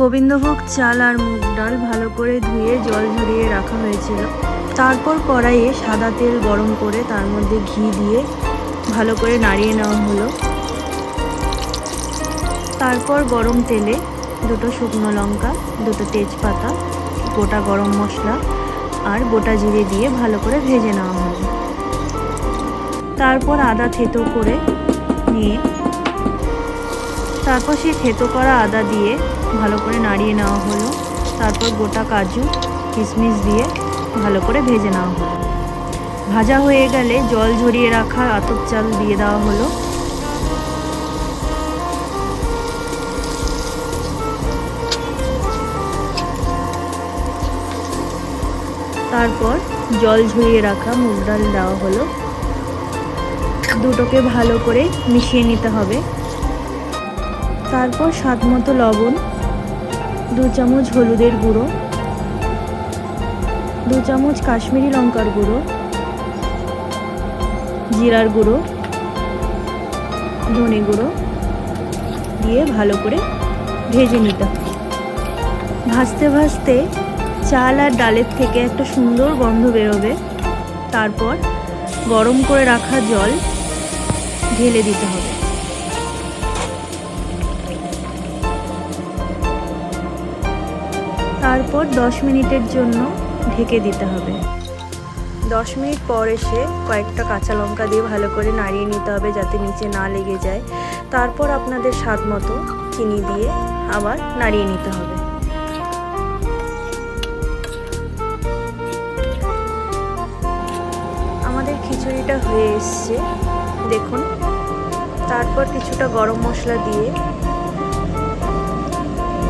গোবিন্দভোগ চাল আর মুগ ডাল ভালো করে ধুয়ে জল ঝরিয়ে রাখা হয়েছিল। তারপর কড়াইয়ে সাদা তেল গরম করে তার মধ্যে ঘি দিয়ে ভালো করে নাড়িয়ে নেওয়া হলো। তারপর গরম তেলে দুটো শুকনো লঙ্কা, দুটো তেজপাতা, গোটা গরম মশলা আর গোটা জিরে দিয়ে ভালো করে ভেজে নেওয়া হলো। তারপর আদা থেতো করে নিয়ে তারপর সেই থেতো করা আদা দিয়ে ভালো করে নাড়িয়ে নেওয়া হলো। তারপর গোটা কাজু, কিশমিশ দিয়ে ভালো করে ভেজে নেওয়া হলো। ভাজা হয়ে গেলে জল ঝরিয়ে রাখা আতপ চাল দিয়ে দেওয়া হলো। তারপর জল ঝরিয়ে রাখা মুগ ডাল দেওয়া হলো। দুটোকে ভালো করে মিশিয়ে নিতে হবে। তারপর স্বাদ মতো লবণ দু চামচ হলুদের গুঁড়ো, দু চামচ কাশ্মীরি লঙ্কার গুঁড়ো, জিরার গুঁড়ো, ধনে গুঁড়ো দিয়ে ভালো করে ভেজে নিতে হবে। ভাজতে ভাজতে চাল আর ডালের থেকে একটা সুন্দর গন্ধ বেরোবে। তারপর গরম করে রাখা জল ঢেলে দিতে হবে। তারপর দশ মিনিটের জন্য ঢেকে দিতে হবে। দশ মিনিট পর এসে কয়েকটা কাঁচা লঙ্কা দিয়ে ভালো করে নাড়িয়ে নিতে হবে যাতে নিচে না লেগে যায়। তারপর আপনাদের স্বাদ মতো চিনি দিয়ে আবার নাড়িয়ে নিতে হবে। আমাদের খিচুড়িটা হয়ে এসছে। দেখুন, তারপর কিছুটা গরম মশলা দিয়ে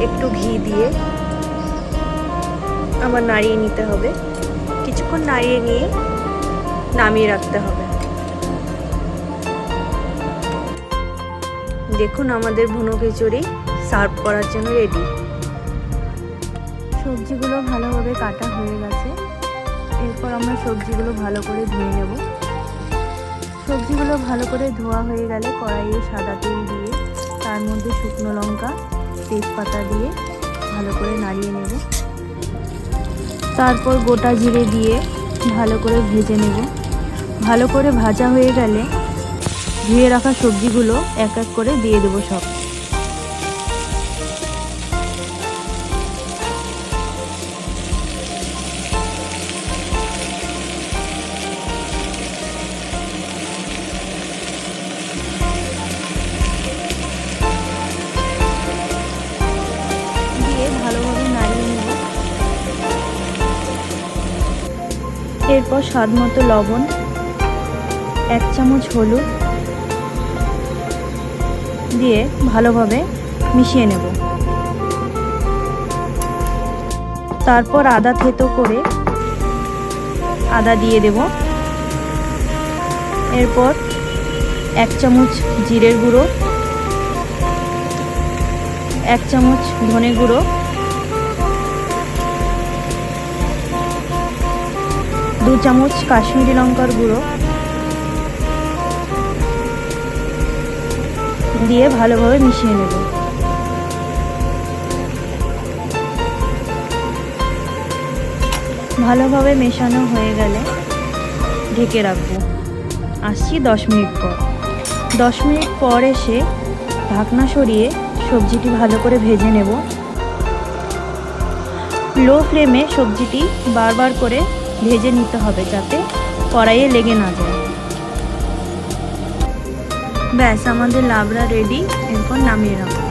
একটু ঘি দিয়ে আবার নাড়িয়ে নিতে হবে। কিছুক্ষণ নাড়িয়ে নিয়ে নামিয়ে রাখতে হবে। দেখুন আমাদের ভুনো খিচুড়ি সার্ভ করার জন্য রেডি। সবজিগুলো ভালোভাবে কাটা হয়ে গেছে। এরপর আমরা সবজিগুলো ভালো করে ধুয়ে নেব। সবজিগুলো ভালো করে ধোয়া হয়ে গেলে কড়াইয়ে সাদা তেল দিয়ে, তার মধ্যে শুকনো লঙ্কা, তেজপাতা দিয়ে ভালো করে নাড়িয়ে নেব। তারপর গোটা জিরে দিয়ে ভালো করে ভেজে নেব। ভালো করে ভাজা হয়ে গেলে ধুয়ে রাখা সবজিগুলো এক এক করে দিয়ে দেবো সব। এরপর স্বাদ মতো লবণ, এক চামচ হলুদ দিয়ে ভালোভাবে মিশিয়ে নেব। তারপর আদা থেতো করে আদা দিয়ে দেব। এরপর এক চামচ জিরের গুঁড়ো, এক চামচ ধনে গুঁড়ো চামচ কাশ্মীরি লঙ্কার গুঁড়ো দিয়ে ভালোভাবে মিশিয়ে নেব। ভালোভাবে মেশানো হয়ে গেলে ঢেকে রাখব। আসছি দশ মিনিট পর। দশ মিনিট পর এসে ঢাকনা সরিয়ে সবজিটি ভালো করে ভেজে নেব। লো ফ্লেমে সবজিটি বারবার করে ভেজে নিতে হবে যাতে কড়াইয়ে লেগে না যায়। ব্যাস, আমাদের লাবড়া রেডি এরপর নামিয়ে রাখব।